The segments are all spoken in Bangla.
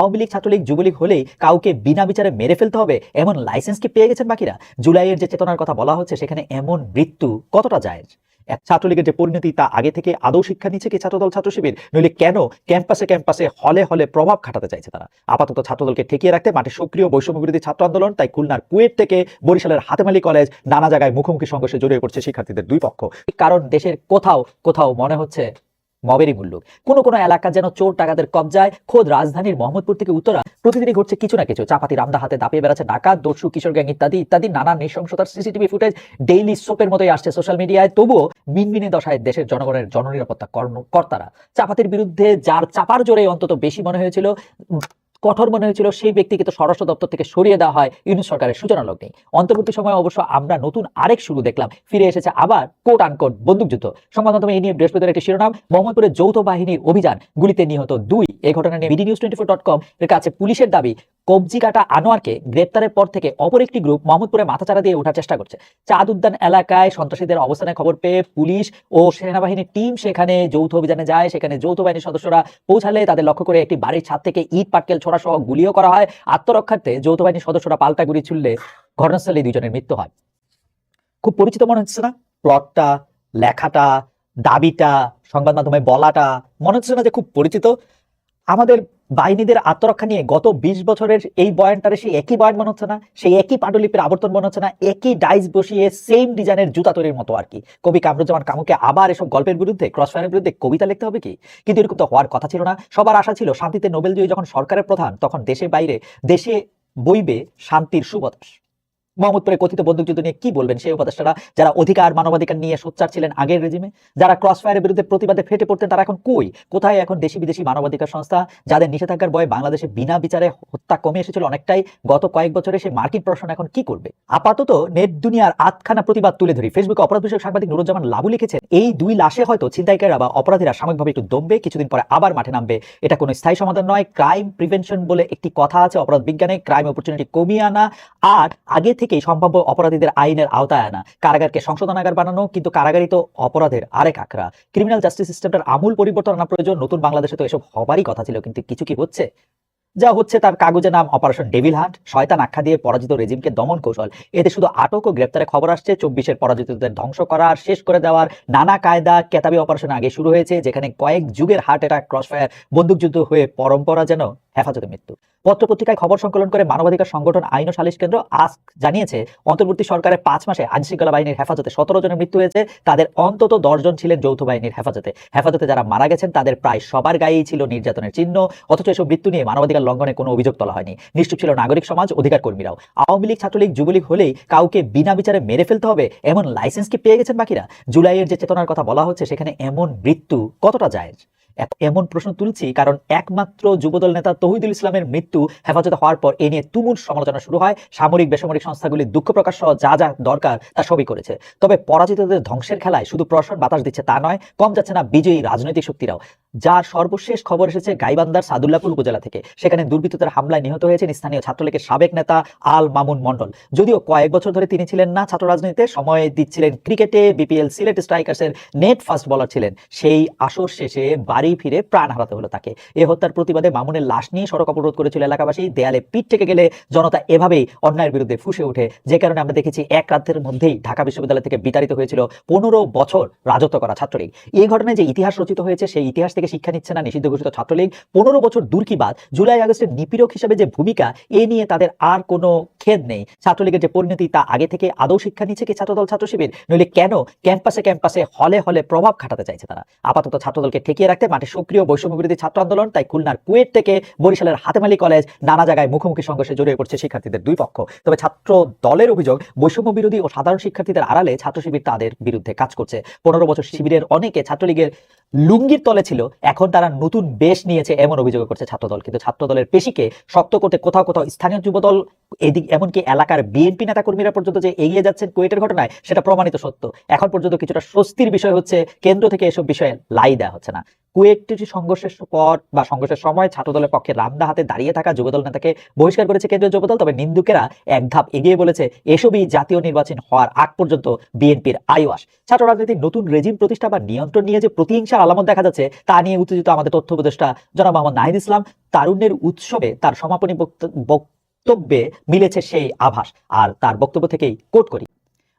আওয়ামী লীগ, ছাত্রলীগ, যুবলীগ হলেই কাউকে বিনা বিচারে মেরে ফেলতে হবে, এমন লাইসেন্স কি পেয়ে গেছেন বাকিরা? জুলাইয়ের যে চেতনার কথা বলা হচ্ছে, সেখানে এমন মৃত্যু কতটা যায়? এক ছাত্রলীগের যে পরিণতি, তা আগে থেকে আদৌ শিক্ষা নিচ্ছে কি ছাত্রদল ছাত্র শিবির নইলে কেন ক্যাম্পাসে ক্যাম্পাসে, হলে হলে প্রভাব খাটাতে চাইছে তারা? আপাতত ছাত্রদলকে ঠেকিয়ে রাখতে মাঠে সক্রিয় বৈষম্য বিরোধী ছাত্র আন্দোলন, তাই খুলনার কুয়েট থেকে বরিশালের হাতেমালি কলেজ নানা জায়গায় মুখোমুখি সংঘর্ষে জড়িয়ে পড়ছে শিক্ষার্থীদের দুই পক্ষ। কারণ দেশের কোথাও কোথাও মনে হচ্ছে মবেরই মুল্লুক কোনো কোনো এলাকা যেন চোর টাকাদের কবজায় খোদ রাজধানীর মোহাম্মদপুর থেকে উত্তরা প্রতিদিনই ঘটছে কিছু না কিছু। চাপাতি রামদা হাতে দাপিয়ে বেড়াচ্ছে ডাকাত দস্যু, কিশোর গ্যাং ইত্যাদি ইত্যাদি নানা নৃশংসতার সিসিটিভি ফুটেজ ডেইলি সোপের মতোই আসছে সোশ্যাল মিডিয়ায় তবুও মিনমিনে দশায় দেশের জনগণের জননিরাপত্তা কর্মকর্তারা চাপাতির বিরুদ্ধে যার চাপার জোরে অন্তত বেশি মনে হয়েছিল কঠোর মনে হয়েছিল, সেই ব্যক্তিকে তো স্বরাষ্ট্র দপ্তর থেকে সরিয়ে দেওয়া হয়, ইউনুস সরকারের সূচনা লগ্নে অন্তর্বর্তী সময় অবশ্য আমরা নতুন আরেক শুরু দেখলাম, ফিরে এসেছে আবার কোট আনকোট বন্দুকযুদ্ধ। সংবাদ মাধ্যমে এই নিয়ে বৃহস্পতিবার একটি শিরোনাম মোহাম্মদপুরের যৌথ বাহিনীর অভিযান গুলিতে নিহত দুই। এই ঘটনা নিয়ে BD news twenty four dot com এর কাছে পুলিশের দাবি কবজি কাটা আনোয়ারকে গ্রেপ্তারের পর থেকে অপর একটি গ্রুপ মোহাম্মদপুরে মাথাচাড়া দিয়ে ওঠার চেষ্টা করছে। চাঁদ উদ্যান এলাকায় সন্ত্রাসীদের অবস্থানের খবর পেয়ে পুলিশ ও সেনাবাহিনীর টিম সেখানে যৌথ অভিযানে যায়। সেখানে যৌথ বাহিনীর সদস্যরা পৌঁছালে তাদের লক্ষ্য করে একটি বাড়ির ছাদ থেকে ইট, পাটকেল ছোড়া সহ গুলিও করা হয়। আত্মরক্ষার্থে যৌথ বাহিনীর সদস্যরা পাল্টা গুলি ছুড়লে ঘটনাস্থলে দুজনের মৃত্যু হয়। খুব পরিচিত মনে হচ্ছে না? প্লটটা, লেখাটা, দাবিটা, সংবাদ মাধ্যমে বলাটা মনে হচ্ছে না যে খুব পরিচিত। আমাদের বাহিনীদের আত্মরক্ষা নিয়ে গত বিশ বছরের এই বয়ানটারে সেই একই বয়ান মনে হচ্ছে না, সেই একই পাণ্ডুলিপির আবর্তন মনে হচ্ছে না, একই ডাইস বসিয়ে সেম ডিজাইনের জুতা তৈরির মতো আর কি। কবি কামরুজ্জামান কামুকে আবার এসব গল্পের বিরুদ্ধে ক্রসফায়ারের বিরুদ্ধে কবিতা লিখতে হবে কি? কিন্তু এরকম তো হওয়ার কথা ছিল না। সবার আশা ছিল শান্তিতে নোবেল জয়ী যখন সরকারের প্রধান, তখন দেশের বাইরে দেশে বইবে শান্তির সুবাতাস। মোহাম্মদপুরে কথিত বন্দুকযুদ্ধ নিয়ে কি বলবেন? সেই উপদেষ্টারা যারা অধিকার, মানবাধিকার নিয়ে সোচ্চার ছিলেন আগের রেজিমে, যারা ক্রসফায়ারের বিরুদ্ধে প্রতিবাদে ফেটে পড়তেন, তারা এখন কই? কোথায় এখন দেশি বিদেশি মানবাধিকার সংস্থা, যাদের নিষেধাজ্ঞার বয়ে বাংলাদেশে বিনা বিচারে হত্যা কমে এসেছিল অনেকটাই গত কয়েক বছরে, সেই মার্কিন প্রশাসন এখন কি করবে? আপাতত নেট দুনিয়ার আটখানা প্রতিবাদ তুলে ধরি। ফেসবুকে অপরাধ বিষয়ক সাংবাদিক নুরুজ্জামান লাবু লিখেছেন, এই দুই লাশে হয়তো ছিনতাইকারীরা বা অপরাধীরা সাময়িকভাবে একটু দমবে, কিছুদিন পরে আবার মাঠে নামবে। এটা কোনো স্থায়ী সমাধান নয়। ক্রাইম প্রিভেনশন বলে একটি কথা আছে, অপরাধ বিজ্ঞানে। ক্রাইম অপরচুনিটি কমিয়ে আনা। আর আগে থেকেই সম্ভাব্য অপরাধীদের আইনের আওতায় আনা। কারাগারকে সংশোধনাগার বানানো, কিন্তু কারাগারই তো অপরাধের আরেক আঁকড়া ক্রিমিনাল জাস্টিস সিস্টেমটার আমূল পরিবর্তন আনা প্রয়োজন। নতুন বাংলাদেশে তো এসব হবারই কথা ছিল, কিন্তু কিছু কি হচ্ছে? যা হচ্ছে তার কাগজে নাম অপারেশন ডেভিল হান্ট শয়তান আখ্যা দিয়ে পরাজিত রেজিমকে দমন কৌশল। এতে শুধু আটক ও গ্রেপ্তারের খবর আসছে, চব্বিশের পরাজিতদের ধ্বংস করার শেষ করে দেওয়ার নানা কায়দা কেতাবি অপারেশন আগে শুরু হয়েছে, যেখানে কয়েক যুগের হার্ট অ্যাটাক ক্রসফায়ার বন্দুকযুদ্ধ হয়ে পরম্পরা যেন হেফাজতে মৃত্যু। পত্রপত্রিকায় খবর সংকলন করে মানবাধিকার সংগঠন আইন ও সালিশ কেন্দ্র আজ জানিয়েছে, অন্তর্বর্তী সরকারের পাঁচ মাসে আইন শৃঙ্খলা বাহিনীর হেফাজতে সতেরো জনের মৃত্যু হয়েছে, তাদের অন্তত দশজন ছিলেন যৌথ বাহিনীর হেফাজতে। হেফাজতে যারা মারা গেছেন, তাদের প্রায় সবার গায়েই ছিল নির্যাতনের চিহ্ন, অথচ এসব মৃত্যু নিয়ে মানবাধিকার লঙ্ঘনে কোনো অভিযোগ তোলা হয়নি। নিশ্চুপ ছিল নাগরিক সমাজ অধিকার কর্মীরাও আওয়ামী লীগ, ছাত্রলীগ, যুবলীগ হলেই কাউকে বিনা বিচারে মেরে ফেলতে হবে, এমন লাইসেন্স কি পেয়ে গেছেন বাকিরা? জুলাইয়ের যে চেতনার কথা বলা হচ্ছে, সেখানে এমন মৃত্যু কতটা যায়? এমন প্রশ্ন তুলছি কারণ একমাত্র যুবদল নেতা তহিদুল ইসলামের মৃত্যু হেফাজতে হওয়ার পর এ নিয়ে তুমুল সমালোচনা শুরু হয়। সামরিক, বেসামরিক সংস্থাগুলি দুঃখ প্রকাশ সহ যা যা দরকার তা সবই করেছে। তবে পরাজিতদের ধ্বংসের খেলায় শুধু প্রশ্ন বাতাস দিচ্ছে তা নয়, কম যাচ্ছে না বিজয়ী রাজনৈতিক শক্তিরাও। যার সর্বশেষ খবর এসেছে গাইবান্দার সাদুল্লাপুর উপজেলা থেকে। সেখানে দুর্বৃত্তদের হামলায় নিহত হয়েছেন স্থানীয় ছাত্রলীগের সাবেক নেতা আল মামুন মন্ডল যদিও কয়েক বছর ধরে তিনি ছিলেন না, ছাত্র রাজনীতিতে সময় দিচ্ছিলেন ক্রিকেটে, বিপিএল, সিলেট স্ট্রাইকার্সের নেট ফাস্ট বলার ছিলেন। সেই আসর শেষে বাড়ি ফিরে প্রাণ হারাতে হলো তাকে। এ হত্যার প্রতিবাদে মামুনের লাশ নিয়ে সড়ক অবরোধ করেছিল এলাকাবাসী। দেয়ালে পিঠ থেকে গেলে জনতা এভাবেই অন্যায়ের বিরুদ্ধে ফুসে ওঠে। যে কারণে আমরা দেখেছি এক রাতের মধ্যেই ঢাকা বিশ্ববিদ্যালয় থেকে বিতাড়িত হয়েছিল পনেরো বছর রাজত্ব করা ছাত্রলীগ। এই ঘটনায় যে ইতিহাস রচিত হয়েছে, সেই ইতিহাস থেকে শিক্ষা নিচ্ছে না নিষিদ্ধ ঘোষিত ছাত্রলীগ। পনেরো বছর দূর কি বাদ, জুলাই আগস্টের নিপীড়ক হিসেবে যে ভূমিকা, এ নিয়ে তাদের আর কোনো খেদ নেই। ছাত্রলীগের যে পরিণতি, তা আগে থেকে আদৌ শিক্ষা নিচ্ছে কি ছাত্রদল ছাত্র শিবির নইলে কেন ক্যাম্পাসে ক্যাম্পাসে হলে হলে প্রভাব খাটাতে চাইছে তারা? আপাতত ছাত্রদলকে ঠেকিয়ে রাখতে মাঠে সক্রিয় বৈষম্য বিরোধী ছাত্র আন্দোলন, তাই খুলনার কুয়েট থেকে বরিশালের হাতেমালি কলেজ নানা জায়গায় মুখোমুখি সংঘর্ষে জড়িয়ে পড়ছে শিক্ষার্থীদের দুই পক্ষ। তবে ছাত্র দলের অভিযোগ, বৈষম্য বিরোধী ও সাধারণ শিক্ষার্থীদের আড়ালে ছাত্র শিবির তাদের বিরুদ্ধে কাজ করছে। পনেরো বছর শিবিরের অনেকে ছাত্রলীগের লুঙ্গির তলে ছিল। এখন তারা নতুন বেশ নিয়েছে, এমন অভিযোগ করছে ছাত্রদল। কিন্তু ছাত্রদলের পেশিকে শক্ত করতে কোথাও কোথাও স্থানীয় যুবদল, এদিক এমনকি এলাকার বিএনপি নেতা কর্মীরা পর্যন্ত যে এগিয়ে যাচ্ছেন কুয়েটের ঘটনায়, সেটা প্রমাণিত সত্য। এখন পর্যন্ত কিছুটা স্বস্তির বিষয় হচ্ছে, কেন্দ্র থেকে এসব বিষয়ে লাই দেওয়া হচ্ছে না। কুয়েটটি সংঘর্ষের পর বা সংঘর্ষের সময় ছাত্রদলের পক্ষে রামদা হাতে দাঁড়িয়ে থাকা যুবদল নেতাকে বহিষ্কার করেছে কেন্দ্রীয় যুবদল, তবে নিন্দুকেরা এক ধাপ এগিয়ে বলেছে, এসবই জাতীয় নির্বাচন হওয়ার আগ পর্যন্ত বিএনপির আইওয়াস। ছাত্র রাজনীতির নতুন রেজিম প্রতিষ্ঠা বা নিয়ন্ত্রণ নিয়ে যে প্রতিহিংসা আলামত দেখা যাচ্ছে, তা নিয়ে উত্তেজিত আমাদের তথ্য উপদেষ্টা জনাব মোহাম্মদ নাহিদ ইসলাম। তারুণ্যের উৎসবে তার সমাপনী বক্তব্যে মিলেছে সেই আভাস, আর তার বক্তব্য থেকেই কোট করি।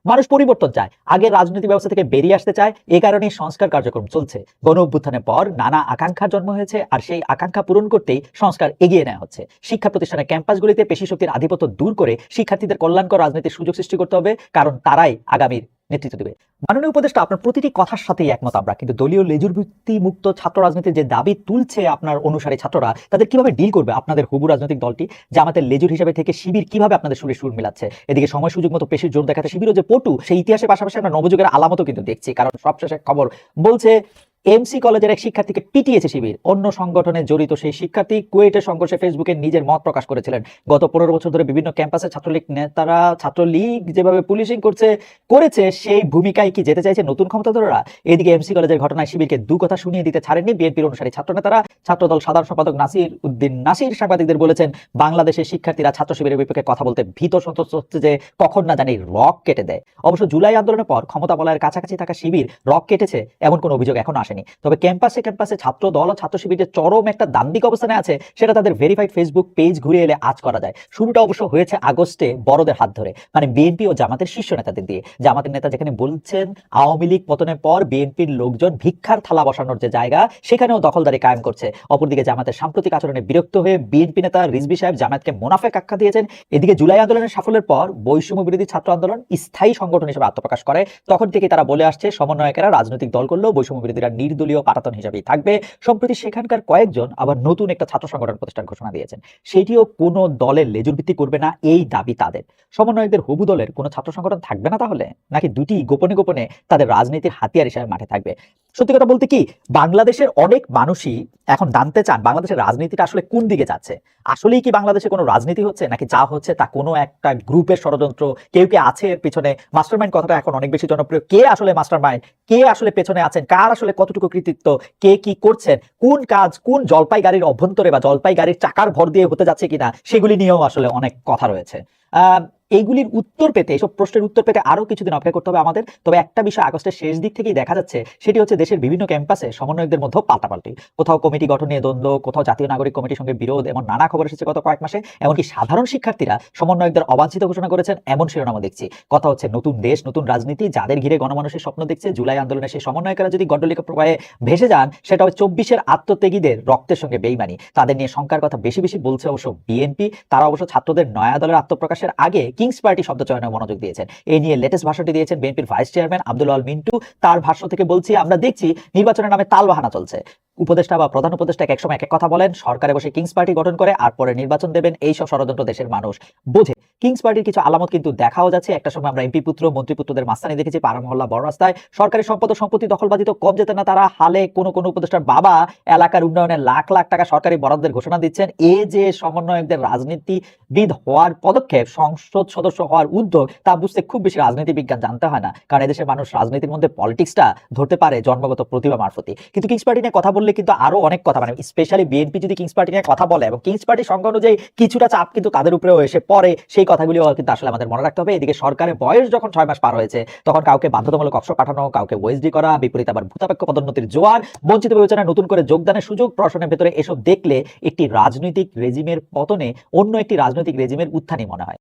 মানুষ পরিবর্তন চায় আগের রাজনৈতিক ব্যবস্থা থেকে বেরিয়ে আসতে চায়, এ কারণে সংস্কার কার্যক্রম চলছে। গণ অভ্যুত্থানের পর নানা আকাঙ্ক্ষার জন্ম হয়েছে, আর সেই আকাঙ্ক্ষা পূরণ করতেই সংস্কার এগিয়ে নেওয়া হচ্ছে। শিক্ষা প্রতিষ্ঠানের ক্যাম্পাসগুলিতে পেশি শক্তির আধিপত্য দূর করে শিক্ষার্থীদের কল্যাণকর রাজনীতির সুযোগ সৃষ্টি করতে হবে, কারণ তারাই আগামীর নেতৃত্ব দেবে। মাননীয় উপদেষ্টা, আপনার প্রতিটি কথার সাথেই একমত আমরা। কিন্তু দলীয় লেজুর ভিত্তি মুক্ত ছাত্র রাজনীতির যে দাবি তুলছে আপনার অনুসারে ছাত্ররা, তাদের কীভাবে ডিল করবে আপনাদের হুবু রাজনৈতিক দলটি? যে আমাদের লেজুর হিসেবে থেকে শিবির কীভাবে আপনাদের সুরে সুর মিলাচ্ছে? এদিকে সময় সুযোগ মতো পেশির জোর দেখাতে শিবিরও যে পটু, সেই ইতিহাসের পাশাপাশি আমরা নবযুগের আলামতও কিন্তু দেখছি। কারণ সবশেষে খবর বলছে এমসি কলেজের এক শিক্ষার্থীকে পিটিয়েছে শিবির। অন্য সংগঠনে জড়িত সেই শিক্ষার্থী কুয়েটের সংঘর্ষে ফেসবুকে নিজের মত প্রকাশ করেছিলেন। গত পনেরো বছর ধরে বিভিন্ন ক্যাম্পাসে ছাত্রলীগ নেতারা, ছাত্রলীগ যেভাবে পুলিশিং করছে, করেছে, সেই ভূমিকায় কি যেতে চাইছে নতুন ক্ষমতাধররা? এদিকে এমসি কলেজের ঘটনায় শিবিরকে দু কথা শুনিয়ে দিতে ছাড়েননি বিএনপির অনুসারী ছাত্র নেতারা। ছাত্রদল সাধারণ সম্পাদক নাসির উদ্দিন নাসির সাংবাদিকদের বলেছেন, বাংলাদেশের শিক্ষার্থীরা ছাত্র শিবিরের বিপক্ষে কথা বলতে ভীত সন্তুষ্ট হচ্ছে যে কখন না জানি রক কেটে দেয়। অবশ্য জুলাই আন্দোলনের পর ক্ষমতা বলয়ের কাছাকাছি থাকা শিবির রক কেটেছে, এমন কোনো অভিযোগ এখন আসেনি। তবে ক্যাম্পাসে ক্যাম্পাসে ছাত্র দল ও ছাত্র শিবির যে চরম একটা দান্দিক অবস্থানে আছে, সেটা তাদের ভেরিফাইড ফেসবুক পেজ ঘুরে এলে আজ করা যায়। শুরুটা অবশ্য হয়েছে আগস্টে বড়দের হাত ধরে মানে বিএনপি ও জামাতের শীর্ষ নেতাদের দিয়ে। জামাতের নেতা যেখানে বলছেন, আওয়ামী লীগ পতনের পর বিএনপির লোকজন ভিক্ষার থালা বসানোর যে জায়গা, সেখানেও দখলদারি কায়েম করছে। অপরদিকে জামাতের সাম্প্রতিক আচরণে বিরক্ত হয়ে বিএনপি নেতা রিজবি সাহেব জামাতকে মোনাফেক আখ্যা দিয়েছেন। এদিকে জুলাই আন্দোলনের সাফল্যের পর বৈষম্য বিরোধী ছাত্র আন্দোলন স্থায়ী সংগঠন হিসেবে আত্মপ্রকাশ করে। তখন থেকে তারা বলে আসছে, সমন্বয়কেরা রাজনৈতিক দল করলেও বৈষম্য বিরোধীরা নির্দলীয় পাটাতন হিসেবেই থাকবে। সম্প্রতি সেখানকার কয়েকজন আবার নতুন একটা ছাত্র সংগঠন প্রতিষ্ঠান ঘোষণা দিয়েছেন। সেটিও কোনো দলের লেজুর ভিত্তি করবে না, এই দাবি তাদের। সমন্বয়কদের হবু দলের কোনো ছাত্র সংগঠন থাকবে না তাহলে? নাকি দুটি গোপনে গোপনে তাদের রাজনীতির হাতিয়ার হিসেবে মাঠে থাকবে? সত্যি কথা বলতে কি, বাংলাদেশের অনেক মানুষই এখন জানতে চান বাংলাদেশের রাজনীতিটা আসলে কোন দিকে যাচ্ছে। আসলেই কি বাংলাদেশে কোনো রাজনীতি হচ্ছে? নাকি যা হচ্ছে তা কোনো একটা গ্রুপের ষড়যন্ত্র? কেউ কে আছে এর পিছনে? মাস্টারমাইন্ড কথাটা এখন অনেক বেশি জনপ্রিয়। কে আসলে মাস্টারমাইন্ড? কে আসলে পেছনে আছেন? কার আসলে কতটুকু কৃতিত্ব? কে কি করছেন? কোন কাজ কোন জলপাই গাড়ির অভ্যন্তরে বা জলপাই গাড়ির চাকার ভর দিয়ে হতে যাচ্ছে কিনা? সেগুলি নিয়েও আসলে অনেক কথা রয়েছে। এইগুলির উত্তর পেতে, এসব প্রশ্নের উত্তর পেতে আরও কিছুদিন অপেক্ষা করতে হবে আমাদের। তবে একটা বিষয় আগস্টের শেষ দিক থেকেই দেখা যাচ্ছে, সেটি হচ্ছে দেশের বিভিন্ন ক্যাম্পাসে সমন্বয়কদের মধ্যে পাল্টাপাল্টি। কোথাও কমিটি গঠন নিয়ে দ্বন্দ্ব, কোথাও জাতীয় নাগরিক কমিটির সঙ্গে বিরোধ, এমন নানা খবর এসেছে গত কয়েক মাসে, এমনকি সাধারণ শিক্ষার্থীরা সমন্বয়কদের অবাঞ্ছিত ঘোষণা করেছেন, এমন শিরোনামও দেখছি। কথা হচ্ছে নতুন দেশ, নতুন রাজনীতি, যাদের ঘিরে গণমানুষের স্বপ্ন দেখছে, জুলাই আন্দোলনে সেই সমন্বয়করা যদি গড্ডলিকা প্রবাহে ভেসে যান, সেটা হবে চব্বিশের আত্মত্যাগীদের রক্তের সঙ্গে বেইমানি। তাদের নিয়ে শঙ্কার কথা বেশি বেশি বলছে অবশ্য বিএনপি, তারা অবশ্য ছাত্রদের নয়া দলের আত্মপ্রকাশের আগে কিংস পার্টি শব্দ চয়নে মনোযোগ দিয়েছেন। এই নিয়ে লেটেস্ট ভাষণটি দিয়েছেন বিএনপির ভাইস চেয়ারম্যান আব্দুল আল মিন্টু। তার ভাষ্য থেকে বলছি, আমরা দেখছি নির্বাচনের নামে তাল বাহানা চলছে। উপদেষ্টা বা প্রধান উপদেষ্টা এক সময় এক এক কথা বলেন, সরকারে বসে কিংস পার্টি গঠন করে, আর পরে নির্বাচন দেবেন এইসব ষড়যন্ত্র দেশের মানুষ। বোঝে কিংস পার্টির কিছু আলামত কিন্তু দেখাও যাচ্ছে। একটা সময় আমরা এমপি পুত্র, মন্ত্রী পুত্রদের মাস্তানি দেখেছি পাড়া মহল্লা বড় রাস্তায়। সরকারি সম্পদ ও সম্পত্তি দখলবাজি তো কম যেতে না, তারা হালে কোন কোন উপদেষ্টার বাবা এলাকার উন্নয়নে লাখ লাখ টাকা সরকারি বরাদ্দের ঘোষণা দিচ্ছেন। এ যে সমন্বয়কদের রাজনীতিবিদ হওয়ার পদক্ষেপ, সংসদ সদস্য হওয়ার উদ্যোগ, তা বুঝতে খুব বেশি রাজনীতি বিজ্ঞান জানতে হয় না। কারণ এদেশের মানুষ রাজনীতির মধ্যে পলিটিক্সটা ধরতে পারে জন্মগত প্রতিভা মারফতি কিন্তু কিংস পার্টি নিয়ে কথা বললে কিন্তু আরও অনেক কথা মানে স্পেশালি বিএনপি যদি কিংস পার্টি নিয়ে কথা বলে এবং কিংস পার্টি সংখ্যা অনুযায়ী কিছুটা চাপ কিন্তু তাদের উপরেও এসে পরে সেই কথাগুলিও কিন্তু আসলে আমাদের মনে রাখতে হবে। এদিকে সরকারের বয়স যখন ছয় মাস পার হয়েছে, তখন কাউকে বাধ্যতামূলক অবসর পাঠানো, কাউকে ওয়েসডি করা, বিপরীত আবার ভূতাপেক্ষ পদোন্নতির জোয়ার, বঞ্চিত বিবেচনায় নতুন করে যোগদানের সুযোগ, প্রশ্নের ভেতরে এসব দেখলে একটি রাজনৈতিক রেজিমের পতনে অন্য একটি রাজনৈতিক রেজিমের উত্থানই মনে হয়।